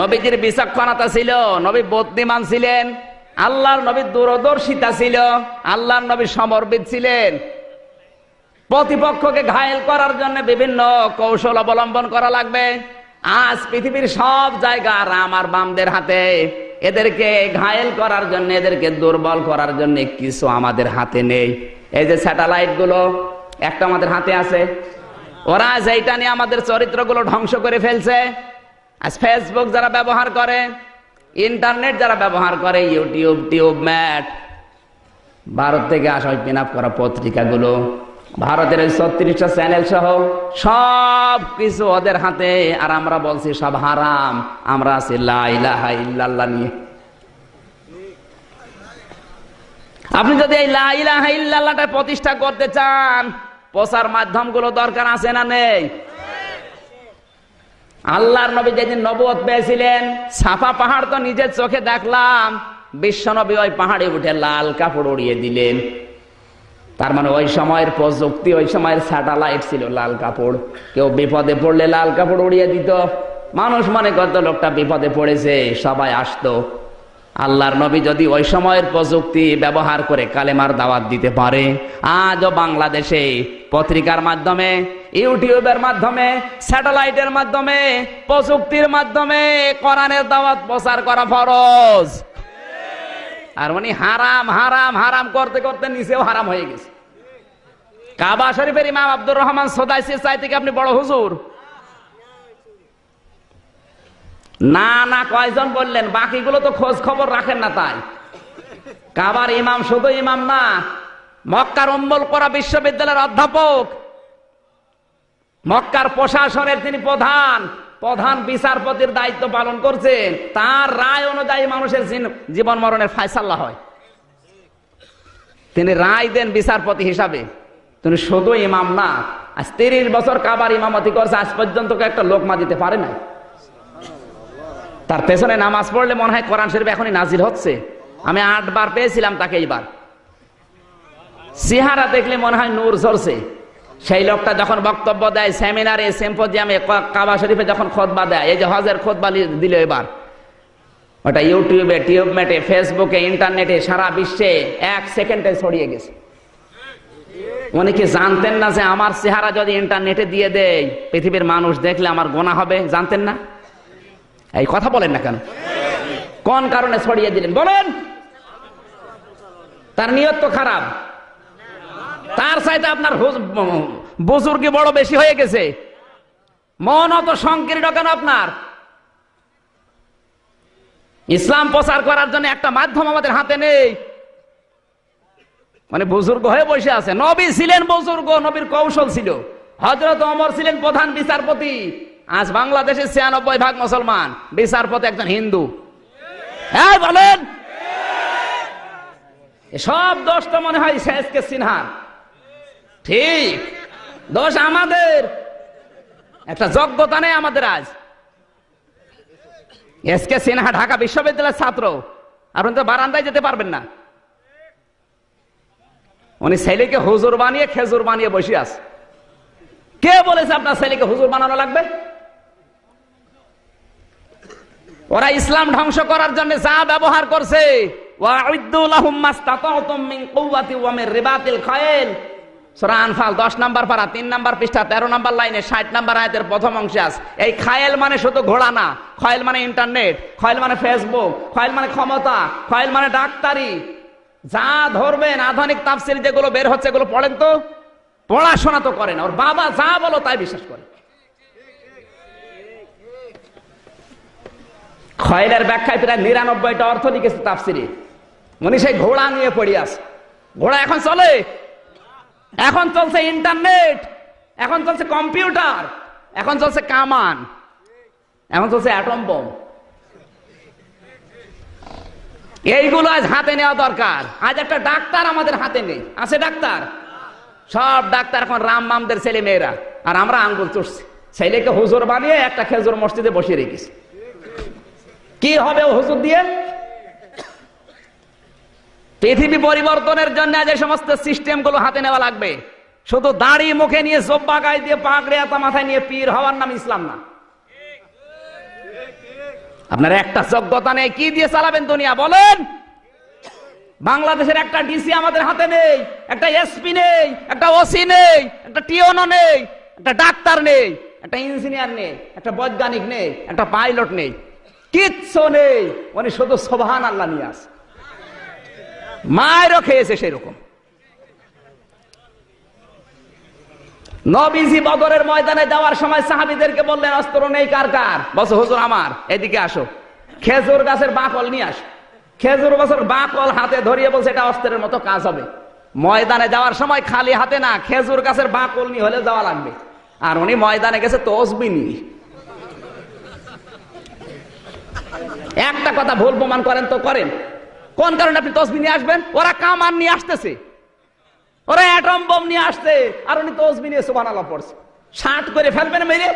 নবীজির বিচক্ষণতা ছিল, নবী বদ্যিমান ছিলেন, আল্লাহর নবী দূরদর্শিতা ছিল, আল্লাহর নবী সমরবিদ ছিলেন। প্রতিপক্ষকে ঘায়েল করার জন্য বিভিন্ন কৌশল অবলম্বন করা লাগবে। আজ পৃথিবীর সব জায়গা রাম আর বামদের হাতে। এদেরকে ঘায়েল করার জন্য, এদেরকে দুর্বল করার জন্য কিছু আমাদের হাতে নেই। এই যে স্যাটেলাইটগুলো একটা আমাদের হাতে আছে। ওরা যেটা নিয়ে আমাদের চরিত্রগুলো ধ্বংস করে ফেলছে আজ ফেসবুক যারা ব্যবহার করে ইন্টারনেট যারা ব্যবহার করে ইউটিউব টিউব ম্যাট ভারত থেকে আসা ওই পিন করা পত্রিকাগুলো, ভারতের ওই ছত্রিশটা চ্যানেল সহ সব কিছু ওদের হাতে, আর আমরা বলছি সব হারাম, আমরা আছি লাইলাহা ইল্লাল্লাহ নিয়ে। আপনি যদি এই লাইলাহা ইল্লাল্লাহটা প্রতিষ্ঠা করতে চান, প্রচার মাধ্যমগুলো দরকার আছে না নেই? আল্লাহর নবী যেদিন নবুয়ত পেয়েছিলেন, সাফা পাহাড় তো নিজের চোখে দেখলাম বিশ্ব নবী ওই পাহাড়ে উঠে লাল কাপড় উড়িয়ে দিলেন। তার মানে ওই সময়ের প্রযুক্তি, ওই সময়ের স্যাটেলাইট ছিল লাল কাপড়। কেউ বিপদে পড়লে লাল কাপড় উড়িয়ে দিত। মানুষ মনে করতো, লোকটা বিপদে পড়েছে, সবাই আসতো। আল্লাহর নবী যদি ওই সময়ের প্রযুক্তি ব্যবহার করে কালেমার দাওয়াত দিতে পারে, আজও বাংলাদেশে পত্রিকার মাধ্যমে ইউটিউবের মাধ্যমে, স্যাটেলাইটের মাধ্যমে, প্রযুক্তির মাধ্যমে কোরআনের দাওয়াত প্রচার করা ফরজ। আর উনি হারাম হারাম হারাম করতে করতে নিচেও হারাম হয়ে গেছে। কাবা শরীফের ইমাম আব্দুর রহমান সোদাইসির চাই থেকে আপনি বড় হুজুর। না না, কয়জন বললেন? বাকিগুলো তো খোঁজ খবর রাখেন না তাই। কাবার ইমাম শুধু ইমাম না, মক্কার উম্মল করা বিশ্ববিদ্যালয়ের অধ্যাপক মক্কার প্রশাসনের তিনি প্রধান প্রধান বিচারপতির দায়িত্ব পালন করছেন, তার রায় অনুযায়ী মানুষের জীবন মরণের ফায়সাল্লা হয়। তিনি রায় দেন বিচারপতি হিসাবে। তিনি শুধু ইমাম না, আজ তিরিশ বছর কাবার ইমামতি করছে, আজ পর্যন্ত একটা লোকমা দিতে পারে না তার পেছনে নামাজ পড়লে মনে হয় কোরআন শরীফ এখনই নাজির হচ্ছে। আমি আটবার পেয়েছিলাম তাকে এইবার। সিহারা দেখলে মনে হয় নূর ঝরছে। সেই লোকটা যখন বক্তব্য দেয়, সেমিনারে, সেম্পোজিয়ামে কাবা শরীফে যখন খোদবা দেয়, এই যে হজের খোদবা দিল এবার। ওটা ইউটিউবে টিউবমেটে ফেসবুকে, ইন্টারনেটে, সারা বিশ্বে এক সেকেন্ডে ছড়িয়ে গেছে। উনি কি জানতেন না যে আমার চেহারা যদি ইন্টারনেটে দিয়ে দেয়, পৃথিবীর মানুষ দেখলে আমার গোনা হবে? জানতেন না? এই কথা বলেন না কেন? কোন কারণে ছড়িয়ে দিলেন? বলেন! তার নিয়ত তো খারাপ। তার চাইতে আপনার বুজুর্গি বড় বেশি হয়ে গেছে। মন অত সংকীর্ণ কেন আপনার? ইসলাম প্রচার করার জন্য একটা মাধ্যম আমাদের হাতে নেই। মানে বুজুর্গ হয়ে বসে আছে। নবী ছিলেন বুজুর্গ, নবীর কৌশল ছিল। হজরত অমর ছিলেন প্রধান বিচারপতি। আজ বাংলাদেশের ছিয়ানব্বই ভাগ মুসলমান। বিচারপতি একজন হিন্দু। হ্যাঁ বলেন! সব দোষ তো মনে হয় শেষকে সিনহার। ঠিক। দোষ আমাদের। একটা যোগ্যতা নেই আমাদের আজ। এস কে সিনহা ঢাকা বিশ্ববিদ্যালয়ের ছাত্র। আর উনি তো বারান্দায় যেতে পারবেন না। উনি ছেলেকে হুজুর বানিয়ে খেজুর বানিয়ে বসে আছে। কে বলেছে আপনার ছেলেকে হুজুর বানানো লাগবে? ওরা ইসলাম ধ্বংস করার জন্য যা ব্যবহার করছে ওয়াউদ্দু লাহুম মাস্তাতাতুম মিন কুওয়াতি ওয়া মিন রিবাতিল খায়ল সূরা আনফাল 10 নাম্বার পারা 3 নাম্বার পৃষ্ঠা 13 নাম্বার লাইনে 60 নাম্বার আয়াতের প্রথম অংশে আছে। এই খায়েল মানে শুধু ঘোড়া না, খয়েল মানে ইন্টারনেট, খয়েল মানে ফেসবুক, খয়েল মানে ক্ষমতা, খয়েল মানে ডাক্তারি। যা ধরবেন, আধুনিক তাফসির যেগুলো বের হচ্ছে, এগুলো পড়েন তো? পড়াশোনা তো করেন ওর বাবা যা বলো তাই বিশ্বাস করে খয়েলের ব্যাখ্যায় প্রায় নিরানব্বইটা অর্থ লিখেছে তাফসিরে। উনি সেই ঘোড়া নিয়ে পড়ি আছে। ঘোড়া এখন চলে এখন চলছে ইন্টারনেট, এখন চলছে কম্পিউটার, এখন চলছে কামান, এখন চলছে অ্যাটম বোম এইগুলো আজ হাতে নেওয়া দরকার। আজ একটা ডাক্তার আমাদের হাতে নেই। আছে ডাক্তার? সব ডাক্তার এখন রাম মামদের ছেলে মেয়েরা। আর আমরা আঙ্গুল চড়ছি ছেলেকে হুজুর বানিয়ে একটা খেজুর মসজিদে বসিয়ে রেখেছি। কি হবে হুজুর দিয়ে? পৃথিবী পরিবর্তনের জন্য যে সমস্ত সিস্টেমগুলো হাতে নেওয়া লাগবে, শুধু দাড়ি মুখে নিয়ে জব্বা গায়ে দিয়ে পাগড়ে মাথায় নিয়ে পীর হওয়ার নাম ইসলাম না। আপনার একটা যোগ্যতা নেই, কি দিয়ে চালাবেন দুনিয়া বলেন? বাংলাদেশের একটা ডিসি আমাদের হাতে নেই, একটা এসপি নেই, একটা ওসি নেই, একটা টিওনো নেই, একটা ডাক্তার নেই, একটা ইঞ্জিনিয়ার নেই, একটা বৈজ্ঞানিক নেই, একটা পাইলট নেই। কিচ্ছু নেই, উনি শুধু সোভান আল্লাহ নিয়ে আসে। মায়েরও খেয়েছে সেরকম। নবীজি বদরের ময়দানে যাওয়ার সময় সাহাবিদেরকে বললেন, অস্ত্র নেই কার কার? বসো হুজুর আমার, এদিকে আসো। খেজুর গাছের বাকল নিয়ে আসো। খেজুর গাছের বাকল হাতে ধরিয়ে বলছে, এটা অস্ত্রের মতো কাজ হবে। ময়দানে যাওয়ার সময় খালি হাতে না, খেজুর গাছের বাকল নিয়ে হলে যাওয়া লাগবে। আর উনি ময়দানে গেছে তসবি নিয়ে। একটা কথা ভুল প্রমাণ করেন তো করেন। কোন কারণে আপনি তসবি নিয়ে আসবেন? ওরা কামান নিয়ে আসতেছে। ওরা অ্যাটম বম নিয়ে আসছে। আর উনি তসবি নিয়ে সুবান আল্লাহ পড়ছে। ষাট করে ফেলবেন মেরে।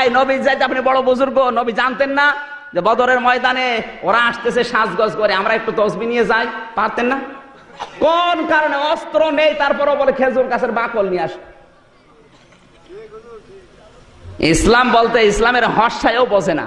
এই নবী যাইতে আপনি বড় বুজুর্গ, নবী জানতেন না যে বদরের ময়দানে ওরা আসতেছে সাজগজ করে। আমরা একটু তসবি নিয়ে যাই। পারতেন না? কোন কারণে অস্ত্র নেই, তারপরও বলে খেজুর গাছের বাকল নিয়ে আস। ইসলাম বলতে ইসলামের হর্ষায়ও বোঝে না।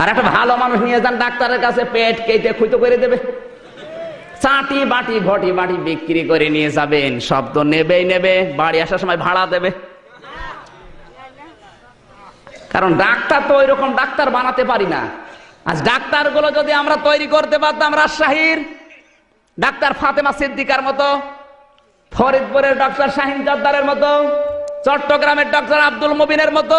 আর একটা ভালো মানুষ নিয়ে যান, ডাক্তারের কাছে পেট কেটে খুঁতো করে দেবে। চাটি বাটি, ঘটি বাটি বিক্রি করে নিয়ে যাবেন। সব তো নেবেই নেবে, বাড়ি আসার সময় ভাড়া দেবে। কারণ ডাক্তার তো ওই রকম ডাক্তার বানাতে পারি না। আজ ডাক্তারগুলো যদি আমরা তৈরি করতে পারতাম রাজশাহীর, ডাক্তার ফাতেমা সিদ্দিকার মতো, ফরিদপুরের ডক্টর শাহিন জর্দারের মতো, চট্টগ্রামের ডক্টর আব্দুল মুবিনের মতো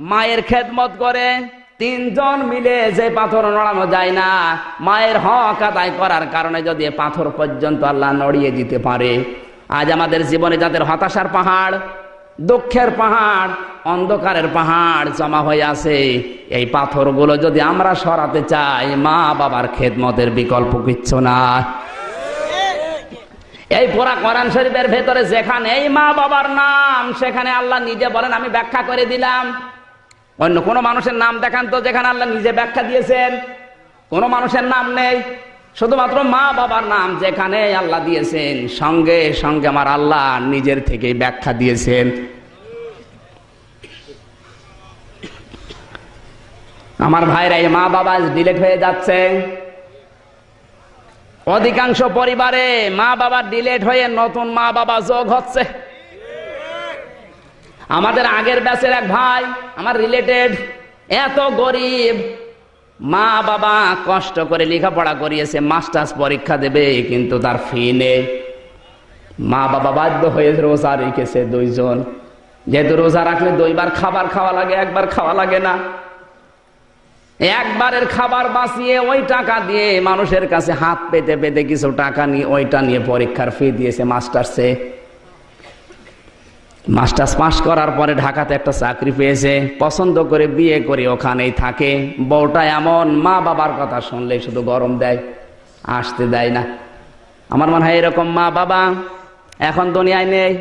মায়ের খেদমত করে, তিনজন মিলে যে পাথর নড়ানো যায় না, মায়ের হক আদায় করার কারণে যদি পাথর পর্যন্ত আল্লাহ নড়িয়ে দিতে পারে। আজ আমাদের জীবনে যাদের হতাশার পাহাড়, দুঃখের পাহাড়, অন্ধকারের পাহাড় জমা হয়ে আছে, এই পাথরগুলো যদি আমরা সরাতে চাই, মা বাবার খেদমতের বিকল্প কিচ্ছু না। এই পোড়া কোরআন শরীফের ভেতরে যেখানে এই মা বাবার নাম, সেখানে আল্লাহ নিজে বলেন, আমি ব্যাখ্যা করে দিলাম। অন্য কোন মানুষের নাম দেখান তো, যেখানে আল্লাহ নিজে ব্যাখ্যা দিয়েছেন। কোন মানুষের নাম নেই। শুধুমাত্র মা বাবার নাম যেখানে আল্লাহ দিয়েছেন। সঙ্গে সঙ্গে আমার আল্লাহ নিজের থেকেই ব্যাখ্যা দিয়েছেন। আমার ভাইরা মা বাবা ডিলেট হয়ে যাচ্ছে। অধিকাংশ পরিবারে মা বাবা ডিলেট হয়ে নতুন মা বাবা যোগ হচ্ছে। আমাদের আগের ব্যাচের এক ভাই, আমার রিলেটেড এত গরিব। মা বাবা কষ্ট করে লেখাপড়া করিয়েছে মাস্টার্স পরীক্ষা দেবে, কিন্তু তার ফি নেই। মা বাবা বাধ্য হয়ে রোজা রেখেছে দুইজন। যেহেতু রোজা রাখলে দুইবার খাবার খাওয়া লাগে, একবার খাওয়া লাগে না। একবারের খাবার বাঁচিয়ে ওই টাকা দিয়ে মানুষের কাছে হাত পেতে পেতে কিছু টাকা নিয়ে, ওইটা নিয়ে পরীক্ষার ফি দিয়েছে মাস্টার্সে মাস্টার্স পাস করার পরে ঢাকাতে একটা চাকরি পেয়েছে, পছন্দ করে বিয়ে করে ওখানেই থাকে। বউটা এমন মা বাবার কথা শুনলে শুধু গরম দেয়, আসতে দেয় না। আমার মনে হয় এরকম মা বাবা এখন দুনিয়ায় নেই।